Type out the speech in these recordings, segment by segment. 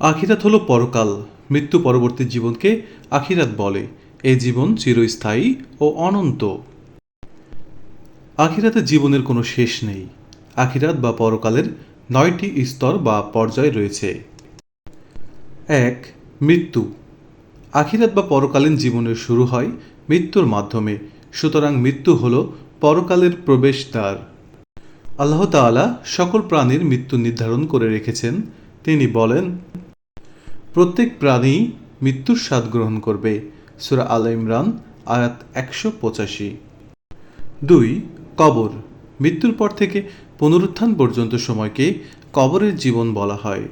আখিরাত হলো পরকাল, মৃত্যু পরবর্তী জীবনকে আখিরাত বলে। এই জীবন চিরস্থায়ী ও অনন্ত। আখিরাতে জীবনের কোনো শেষ নেই। আখিরাত বা পরকালের নয়টি স্তর বা পর্যায় রয়েছে। এক, মৃত্যু। আখিরাত বা পরকালীন জীবনের শুরু হয় মৃত্যুর মাধ্যমে। সুতরাং মৃত্যু হল পরকালের প্রবেশদ্বার। আল্লাহ তাআলা সকল প্রাণীর মৃত্যু নির্ধারণ করে রেখেছেন। তিনি বলেন প্রত্যেক প্রাণী মৃত্যুর স্বাদ গ্রহণ করবে। সুরা আল ইমরান, আয়াত একশো পঁচাশি। দুই, কবর। মৃত্যুর পর থেকে পুনরুত্থান পর্যন্ত সময়কে কবরের জীবন বলা হয়।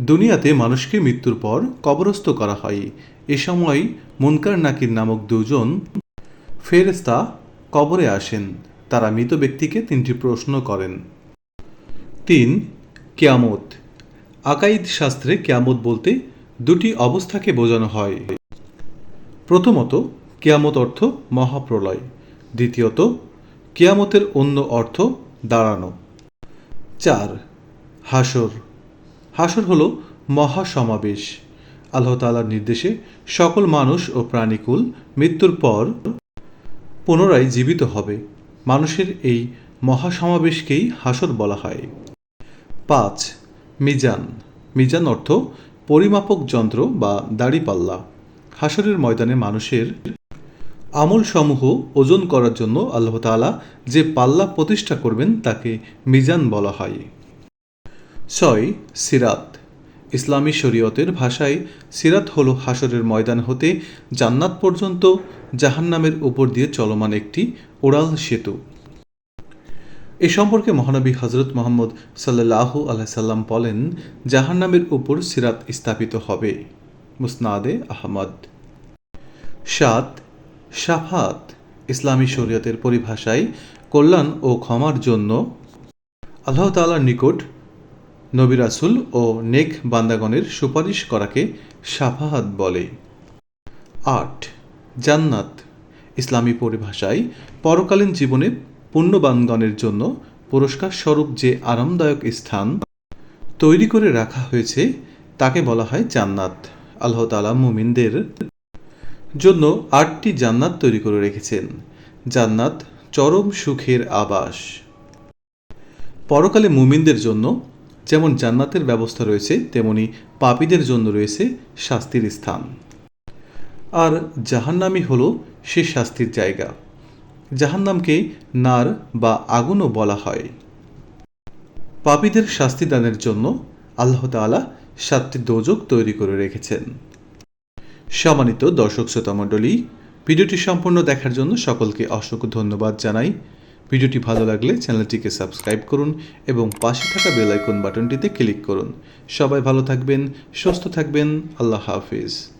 দুনিয়াতে মানুষকে মৃত্যুর পর কবরস্থ করা হয়। এ সময় মুনকার নাকির নামক দুজন ফেরেস্তা কবরে আসেন। তারা মৃত ব্যক্তিকে তিনটি প্রশ্ন করেন। তিন, কেয়ামত। আকাইদ শাস্ত্রে কেয়ামত বলতে দুটি অবস্থাকে বোঝানো হয়। প্রথমত, কেয়ামত অর্থ মহাপ্রলয়। দ্বিতীয়ত, কেয়ামতের অন্য অর্থ দাঁড়ানো। চার হাসর হাসর হল মহাসমাবেশ। আল্লাহ তাআলার নির্দেশে সকল মানুষ ও প্রাণীকুল মৃত্যুর পর পুনরায় জীবিত হবে। মানুষের এই মহাসমাবেশকেই হাসর বলা হয়। পাঁচ মিজান। মিজান অর্থ পরিমাপক যন্ত্র বা দাড়িপাল্লা। হাসরের ময়দানে মানুষের আমলসমূহ ওজন করার জন্য আল্লাহ তাআলা যে পাল্লা প্রতিষ্ঠা করবেন তাকে মিজান বলা হয়। ছয়, সিরাত। ইসলামী শরীয়তের ভাষায় সিরাত হল হাসরের ময়দান হতে জান্নাত পর্যন্ত জাহান্নামের উপর দিয়ে চলমান একটি ওড়াল সেতু। এ সম্পর্কে মহানবী হজরত মোহাম্মদ সাল্লাহ আলাইসাল্লাম বলেন, জাহান্নামের উপর সিরাত স্থাপিত হবে। মুসনাদে আহমদ। সাত, সাফাত, ইসলামী শরীয়তের পরিভাষায় কল্যাণ ও ক্ষমার জন্য আল্লাহ তাআলার নিকট নবী রাসূল ও নেক বান্দাগণের সুপারিশ করাকে সাফাহাত বলে। আট, জান্নাত, ইসলামী পরিভাষায় পরকালীন জীবনে পুণ্যবানগণের জন্য পুরস্কার স্বরূপ যে আরামদায়ক স্থান তৈরি করে রাখা হয়েছে, তাকে বলা হয় জান্নাত। আল্লাহ তাআলা মুমিনদের জন্য আটটি জান্নাত তৈরি করে রেখেছেন। জান্নাত চরম সুখের আবাস। পরকালে মুমিনদের জন্য যেমন জান্নাতের ব্যবস্থা রয়েছে, তেমনি পাপীদের জন্য রয়েছে শাস্তির স্থান। আর জাহান্নামই হল সে শাস্তির জায়গা। জাহান্নামকে নার বা আগুনও বলা হয়। পাপীদের শাস্তি দানের জন্য আল্লাহ তাআলা সাতটি দোজক তৈরি করে রেখেছেন। সম্মানিত দর্শক শ্রোতা মণ্ডলী, ভিডিওটি সম্পূর্ণ দেখার জন্য সকলকে অসংখ্য ধন্যবাদ জানাই। ভিডিওটি ভালো লাগলে চ্যানেলটিকে সাবস্ক্রাইব করুন এবং পাশে থাকা বেল আইকন বাটনটিতে ক্লিক করুন। সবাই ভালো থাকবেন, সুস্থ থাকবেন, আল্লাহ হাফিজ।